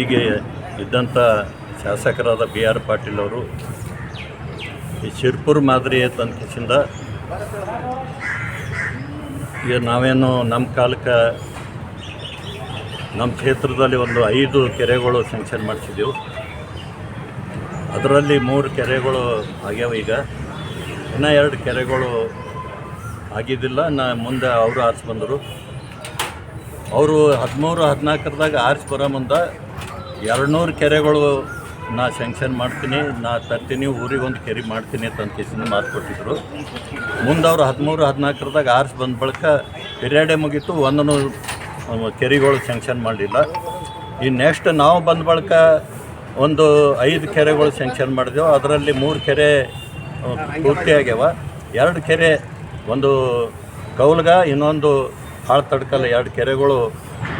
ಈಗ ಇದ್ದಂಥ ಶಾಸಕರಾದ ಬಿ ಆರ್ ಪಾಟೀಲ್ ಅವರು ಈ ಶಿರ್ಪುರ್ ಮಾದರಿ ತನಿಖೆಸಿಂದ ಈಗ ನಾವೇನು ನಮ್ಮ ಕಾಲಕ್ಕೆ ನಮ್ಮ ಕ್ಷೇತ್ರದಲ್ಲಿ ಒಂದು ಐದು ಕೆರೆಗಳು ಸ್ಯಾಂಕ್ಷನ್ ಮಾಡಿಸಿದ್ದೆವು. ಅದರಲ್ಲಿ ಮೂರು ಕೆರೆಗಳು ಆಗ್ಯಾವ ಈಗ. ಇನ್ನೂ ಎರಡು ಕೆರೆಗಳು ಆಗಿದ್ದಿಲ್ಲ. ನಾ ಮುಂದೆ ಅವರು ಆರಿಸ್ಬಂದರು. ಅವರು ಹದಿಮೂರು ಹದಿನಾಲ್ಕರದಾಗ ಆರಿಸಿ ಬರೋ ಮುಂದೆ ಎರಡುನೂರು ಕೆರೆಗಳು ನಾ ಸ್ಯಾಂಕ್ಷನ್ ಮಾಡ್ತೀನಿ ನಾ ತರ್ತೀನಿ ಊರಿಗೆ ಒಂದು ಕೆರೆ ಮಾಡ್ತೀನಿ ಅಂತ ಕೇಸಿನ ಮಾತು ಕೊಟ್ಟಿದ್ರು. ಮುಂದೆ ಅವರು ಹದಿಮೂರು ಹದಿನಾಲ್ಕರದಾಗ ಆರ್ಸ್ ಬಂದ ಬಳಿಕ ಪಿರಿಯಡೇ ಮುಗೀತು ಒಂದನ್ನು ಕೆರೆಗಳು ಸ್ಯಾಂಕ್ಷನ್ ಮಾಡಲಿಲ್ಲ. ಈ ನೆಕ್ಸ್ಟ್ ನಾವು ಬಂದ ಬಳಿಕ ಒಂದು ಐದು ಕೆರೆಗಳು ಸ್ಯಾಂಕ್ಷನ್ ಮಾಡಿದೆವು ಅದರಲ್ಲಿ ಮೂರು ಕೆರೆ ಆ, ಪೂರ್ತಿ ಆಗ್ಯಾವ. ಎರಡು ಕೆರೆ ಒಂದು ಕೌಲ್ಗ ಇನ್ನೊಂದು ಹಾಳು ತಡ್ಕಲ್ಲ ಎರಡು ಕೆರೆಗಳು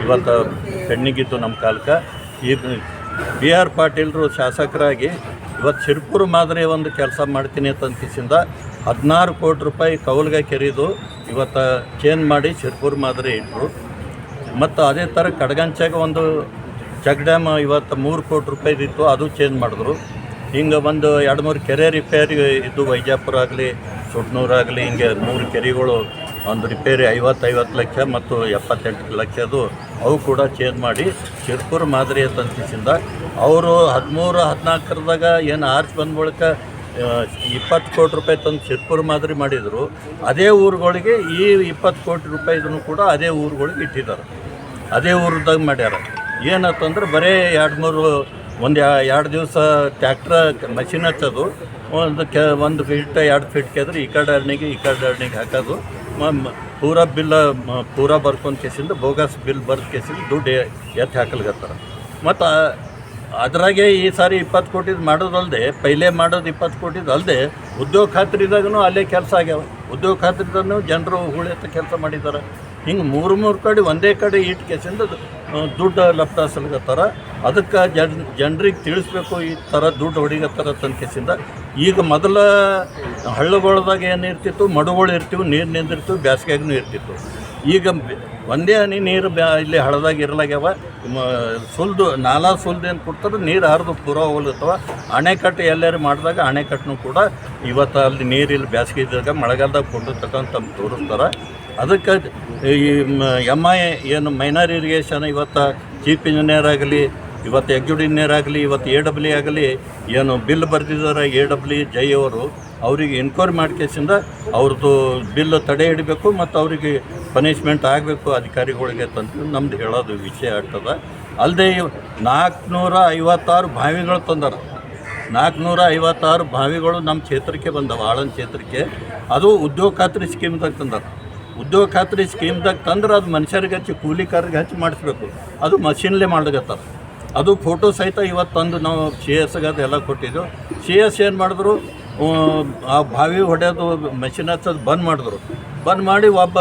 ಇವತ್ತು ಪೆಣ್ಣಿಗಿತ್ತು ನಮ್ಮ ಕಾಲಕ್ಕೆ ಈಗ ಬಿ ಆರ್ ಪಾಟೀಲ್ರು ಶಾಸಕರಾಗಿ ಇವತ್ತು ಶಿರ್ಪುರ ಮಾದರಿ ಒಂದು ಕೆಲಸ ಮಾಡ್ತೀನಿ ಅಂತ ಕಿಸಿಂದ ಹದಿನಾರು ಕೋಟಿ ರೂಪಾಯಿ ಕೌಲ್ಗೆ ಕೆರೆದು ಇವತ್ತು ಚೇಂಜ್ ಮಾಡಿ ಶಿರ್ಪುರ ಮಾದರಿ ಇಟ್ಟರು ಮತ್ತು ಅದೇ ಥರ ಕಡಗಂಚಾಗ ಒಂದು ಚೆಕ್ ಡ್ಯಾಮ್ ಇವತ್ತು ಮೂರು ಕೋಟಿ ರೂಪಾಯಿದಿತ್ತು ಅದು ಚೇಂಜ್ ಮಾಡಿದ್ರು. ಹಿಂಗೆ ಒಂದು ಎರಡು ಮೂರು ಕೆರೆ ರಿಪೇರಿ ಇದ್ದು ವೈಜಾಪುರ ಆಗಲಿ ಸುಟ್ನೂರಾಗಲಿ ಹಿಂಗೆ ಮೂರು ಕೆರೆಗಳು ಒಂದು ರಿಪೇರಿ ಐವತ್ತೈವತ್ತು ಐವತ್ತು ಲಕ್ಷ ಮತ್ತು ಎಪ್ಪತ್ತೆಂಟು ಲಕ್ಷದು ಅವು ಕೂಡ ಚೇಂಜ್ ಮಾಡಿ ಶಿರ್ಪುರ ಮಾದರಿ ತಂತಿಸಿಂದ ಅವರು ಹದಿಮೂರು, ಹದಿನಾಲ್ಕರದಾಗ ಏನು ಆರ್ಚ್ ಬಂದ ಬಳಿಕ ಇಪ್ಪತ್ತು ಕೋಟಿ ರೂಪಾಯಿ ತಂದು ಶಿರ್ಪುರ ಮಾದರಿ ಮಾಡಿದರು, ಅದೇ ಊರುಗಳಿಗೆ ಈ ಇಪ್ಪತ್ತು ಕೋಟಿ ರೂಪಾಯಿದನ್ನು ಕೂಡ ಅದೇ ಊರುಗಳಿಗೆ ಇಟ್ಟಿದ್ದಾರೆ. ಅದೇ ಊರದಾಗ ಮಾಡ್ಯಾರ. ಏನಂತಂದ್ರೆ ಬರೀ ಎರಡು ಮೂರು, ಒಂದು ಎರಡು ದಿವಸ ಟ್ಯಾಕ್ಟ್ರ ಮಷಿನ್ ಹಚ್ಚೋದು, ಒಂದು ಕೆ, ಒಂದು ಫೀಟ್ ಎರಡು ಫೀಟ್ ಕೆದ್ರೆ ಈ ಕಡೆ ಅರ್ಣಿಗೆ ಈ ಕಡೆ ಹಾಕೋದು. ಪೂರಾ ಬಿಲ್ ಪೂರಾ ಬರ್ಕೊಂಡು ಕೇಸಿಂದ ಬೋಗಸ್ ಬಿಲ್ ಬರ್ದು ಕೇಸಿಂದ ದುಡ್ಡು ಎತ್ತಿ ಹಾಕಲ್ಗತ್ತಾರ. ಮತ್ತು ಅದರಾಗೆ ಈ ಸಾರಿ ಇಪ್ಪತ್ತು ಕೋಟಿದು ಮಾಡೋದಲ್ಲದೆ ಪೈಲೆ ಮಾಡೋದು ಇಪ್ಪತ್ತು ಕೋಟಿದು ಅಲ್ಲದೆ ಉದ್ಯೋಗ ಖಾತ್ರಿದಾಗೂ ಅಲ್ಲೇ ಕೆಲಸ ಆಗ್ಯಾವ. ಉದ್ಯೋಗ ಖಾತ್ರಿದಾಗೂ ಜನರು ಉಳಿಯತ್ತ ಕೆಲಸ ಮಾಡಿದ್ದಾರೆ ಹಿಂಗೆ ಮೂರು ಮೂರು ಕಡೆ ಒಂದೇ ಕಡೆ ಇಟ್ಟು ಕೇಸಿಂದ ದುಡ್ಡು ಲಪ್ಟಾಸಲ್ಗತ್ತಾರ ಅದಕ್ಕೆ ಜನ್, ಜನರಿಗೆ ತಿಳಿಸ್ಬೇಕು ಈ ಥರ ದುಡ್ಡು ಹೊಡಿಗತ್ತಾರ ತನಕಿಸಿಂದ ಈಗ ಮೊದಲ ಹಳ್ಳಗೊಳದಾಗ ಏನು ಇರ್ತಿತ್ತು? ಮಡುಗಳು ಇರ್ತಿವು, ನೀರು ನಿಂದಿರ್ತಿವು ಬ್ಯಾಸಿಗೆಗೂ ಇರ್ತಿತ್ತು. ಈಗ ಒಂದೇ ಹನಿ ನೀರು ಬ್ಯಾ ಇಲ್ಲಿ ಹಳದಾಗ ಇರಲಾಗ್ಯಾವ. ಸುಲ್ದು, ನಾಲಾ ಸುಲ್ದು ಏನು ಕೊಡ್ತಾರೆ, ನೀರು ಹರಿದು ಪೂರ ಹೋಗ್ಲತ್ತವ ಅಣೆಕಟ್ಟು ಎಲ್ಲರೂ ಮಾಡಿದಾಗ ಅಣೆಕಟ್ಟನು ಕೂಡ ಇವತ್ತು ಅಲ್ಲಿ ನೀರು ಇಲ್ಲಿ ಬ್ಯಾಸ್ಗೆ ಇದ್ದಾಗ ಮಳೆಗಾಲದಾಗ ಕೊಂಡು ತಗೊಂತ ತೋರಿಸ್ತಾರೆ. ಅದಕ್ಕೆ ಈ ಎಂ ಐ ಏನು ಮೈನರ್ ಇರಿಗೇಷನ್ ಇವತ್ತು ಚೀಫ್ ಇಂಜಿನಿಯರ್ ಆಗಲಿ, ಇವತ್ತು ಎಕ್ಸಿಕ್ಯೂಟಿವ್ ಇಂಜಿನಿಯರ್ ಆಗಲಿ, ಇವತ್ತು ಎ ಡಬ್ಲ್ಯೂ ಆಗಲಿ, ಏನು ಬಿಲ್ ಬರೆದಿದ್ದಾರೆ ಎ ಡಬ್ಲ್ಯೂ ಜೈ ಅವರು, ಅವರಿಗೆ ಎನ್ಕ್ವೈರಿ ಮಾಡ್ಕೇಸಿಂದ ಅವ್ರದ್ದು ಬಿಲ್ ತಡೆ ಹಿಡಬೇಕು ಮತ್ತು ಅವರಿಗೆ ಪನಿಷ್ಮೆಂಟ್ ಆಗಬೇಕು ಅಧಿಕಾರಿಗಳಿಗೆ ತಂದು ನಮ್ದು ಹೇಳೋದು ವಿಷಯ ಆಗ್ತದೆ. ಅಲ್ಲದೆ ನಾಲ್ಕುನೂರ ಐವತ್ತಾರು ಬಾವಿಗಳು ತಂದಾರ. ನಾಲ್ಕುನೂರ ಐವತ್ತಾರು ಬಾವಿಗಳು ನಮ್ಮ ಕ್ಷೇತ್ರಕ್ಕೆ ಬಂದವು, ಆಳನ್ ಕ್ಷೇತ್ರಕ್ಕೆ. ಅದು ಉದ್ಯೋಗ ಖಾತ್ರಿ ಸ್ಕೀಮ್ದಾಗ ತಂದಾರ. ಉದ್ಯೋಗ ಖಾತ್ರಿ ಸ್ಕೀಮ್ದಾಗ ತಂದ್ರೆ ಅದು ಮನುಷ್ಯರಿಗೆ ಹಚ್ಚಿ ಕೂಲಿಕಾರರಿಗೆ ಹಚ್ಚಿ ಮಾಡಿಸ್ಬೇಕು. ಅದು ಮಷಿನ್ಲೇ ಮಾಡ್ಲಿಕತ್ತಾರ. ಅದು ಫೋಟೋ ಸಹಿತ ಇವತ್ತು ತಂದು ನಾವು ಸಿ ಎಸ್ಗೆ ಅದೆಲ್ಲ ಕೊಟ್ಟಿದ್ದು. ಸಿ ಎಸ್ ಏನು ಮಾಡಿದ್ರು? ಆ, ಬಾವಿ ಹೊಡೆಯೋದು ಮೆಷಿನ್ ಹಚ್ಚೋದು ಬಂದ್ ಮಾಡಿದ್ರು. ಬಂದ್ ಮಾಡಿ ಒಬ್ಬ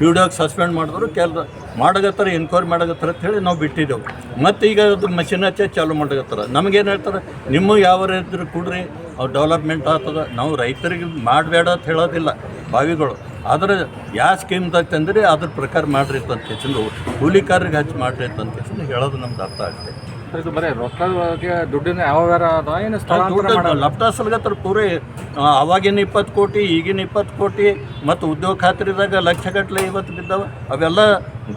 ವಿಡಿಯೋಗೆ ಸಸ್ಪೆಂಡ್ ಮಾಡಿದ್ರು. ಕೆಲ ಮಾಡಗತ್ತಾರ ಎನ್ಕ್ವೈರಿ ಮಾಡಗತ್ತಾರ ಅಂತ ಹೇಳಿ ನಾವು ಬಿಟ್ಟಿದ್ದೆವು. ಮತ್ತು ಈಗ ಅದು ಮೆಷಿನ್ ಹಚ್ಚೆ ಚಾಲು ಮಾಡಗತ್ತಾರ ನಮಗೇನು ಹೇಳ್ತಾರೆ? ನಿಮ್ಮ ಯಾವ ಇದ್ರೆ ಕೊಡ್ರಿ ಅವ್ರು ಡೆವಲಪ್ಮೆಂಟ್ ಆಗ್ತದೆ. ನಾವು ರೈತರಿಗೆ ಮಾಡಬೇಡ ಅಂತ ಹೇಳೋದಿಲ್ಲ ಬಾವಿಗಳು. ಆದರೆ ಯಾವ ಸ್ಕೀಮ್ದಾಗ ತಂದರೆ ಅದ್ರ ಪ್ರಕಾರ ಮಾಡ್ರಿ ಅಂತ ಹೆಚ್ಚಿನ ಕೂಲಿಕಾರರಿಗೆ ಹಚ್ಚಿ ಮಾಡಿರಿ ಅಂತ ಹೆಚ್ಚಿನ ಹೇಳೋದು ನಮ್ಗೆ ಅರ್ಥ ಆಗುತ್ತೆ ಇದು ಬರೀ ರೊಕ್ಕದ ಬಗ್ಗೆ ದುಡ್ಡಿನ ಯಾವ ವ್ಯವಹಾರ ಅದ? ಏನು ಸ್ಥಳಾಂತರ ಮಾಡೋದು? ಲಪ್ಟಾಸಲ್ಗತ್ರ ಪೂರೇ ಅವಾಗಿನ ಇಪ್ಪತ್ತು ಕೋಟಿ ಈಗಿನ ಇಪ್ಪತ್ತು ಕೋಟಿ ಮತ್ತು ಉದ್ಯೋಗ ಖಾತ್ರಿದಾಗ ಲಕ್ಷಗಟ್ಟಲೆ ಇವತ್ತು ಬಿದ್ದಾವ. ಅವೆಲ್ಲ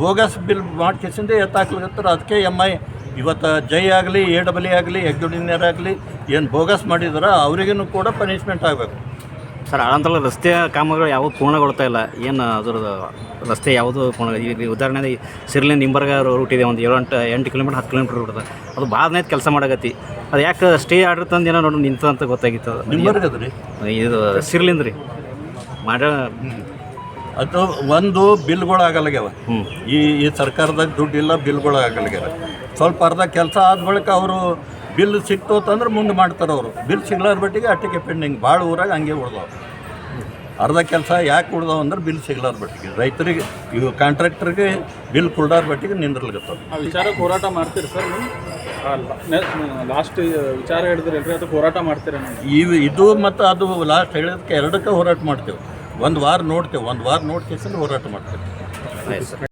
ಬೋಗಸ್ ಬಿಲ್ ಮಾಡ್ಕೇಸಿಂದ ಎತ್ತಾಕ್ಲಿಗತ್ತರ ಅದಕ್ಕೆ ಎಂ ಐ ಇವತ್ತು ಜೈ ಆಗಲಿ ಎ ಡಬ್ಲ್ಯೂ ಆಗಲಿ ಎಗ್ ಇಂಜಿನಿಯರ್ ಆಗಲಿ ಏನು ಬೋಗಸ್ ಮಾಡಿದಾರ ಅವರಿಗೂ ಕೂಡ ಪನಿಷ್ಮೆಂಟ್ ಆಗಬೇಕು. ಸರ್ ಆಳಂತರ ರಸ್ತೆ ಕಾಮಗಾರಿಗಳು ಯಾವುದು ಪೂರ್ಣಗೊಳ್ತಾ ಇಲ್ಲ. ಏನು ಅದ್ರದ್ದು ರಸ್ತೆ ಯಾವುದು ಪೂರ್ಣ ಈಗ ಉದಾಹರಣೆ ಸಿರ್ಲಿಂದ ನಿಂಬರ್ಗ ರೂಟ್ ಇದೆ ಒಂದು ಏಳು ಎಂಟು ಎಂಟು ಕಿಲೋಮೀಟ್ರ್ ಹತ್ತು ಕಿಲೋಮೀಟ್ರ್ ರೂಟ್ ಅದ ಅದು ಭಾಳ ನೈತ್ ಕೆಲಸ ಮಾಡಕತ್ತಿ. ಅದು ಯಾಕೆ ಸ್ಟೇ ಆರ್ಡ್ರ್ ತಂದು ಏನೋ ನೋಡಿ ನಿಂತ ಅಂತ ಗೊತ್ತಾಗಿತ್ತು. ಅದು. ರೀ? ಇದು ಸಿರ್ಲಿಂದ ರೀ. ಮಾಡ ಅದು ಒಂದು ಬಿಲ್ಗಳು ಆಗಲ್ಗ್ಯಾವ. ಈ ಈ ಸರ್ಕಾರದಾಗ ದುಡ್ಡಿಲ್ಲ ಬಿಲ್ಗಳು ಆಗಲ್ಗ್ಯಾರ ಸ್ವಲ್ಪ ಅರ್ಧ ಕೆಲಸ ಆದ ಬಳಿಕ ಅವರು ಬಿಲ್ ಸಿಕ್ತು ಅಂತಂದ್ರೆ ಮುಂದೆ ಮಾಡ್ತಾರೆ ಅವರು ಬಿಲ್ ಸಿಗ್ಲಾರ ಬಟ್ಟಿಗೆ ಅಟ್ಟಿಗೆ ಪೆಂಡಿಂಗ್ ಭಾಳ ಊರಾಗ ಹಂಗೆ ಉಳ್ದಾವ. ಅರ್ಧ ಕೆಲಸ ಯಾಕೆ ಉಳ್ದಾವ ಅಂದ್ರೆ ಬಿಲ್ ಸಿಗ್ಲಾರ ಬಟ್ಟಿಗೆ ರೈತರಿಗೆ ಇವು ಕಾಂಟ್ರಾಕ್ಟರ್ಗೆ ಬಿಲ್ ಕೊಡಾರ ಬಟ್ಟಿಗೆ ನಿಂದ್ರಲ್ಗತ್ತವ. ಆ ವಿಚಾರಕ್ಕೆ ಹೋರಾಟ ಮಾಡ್ತೀರಿ ಸರ್ ಲಾಸ್ಟ್ ವಿಚಾರ ಹೇಳಿದ್ರಿ ಎಲ್ರಿ ಅದಕ್ಕೆ ಹೋರಾಟ ಮಾಡ್ತೀರ ಇವು ಇದು ಮತ್ತು ಅದು ಲಾಸ್ಟ್ ಹೇಳೋದಕ್ಕೆ ಎರಡಕ್ಕೆ ಹೋರಾಟ ಮಾಡ್ತೇವೆ. ಒಂದು ವಾರ ನೋಡ್ತೇವೆ. ಒಂದು ವಾರ ನೋಡ್ಕೇಸಲ್ಲಿ ಹೋರಾಟ ಮಾಡ್ತೇವೆ.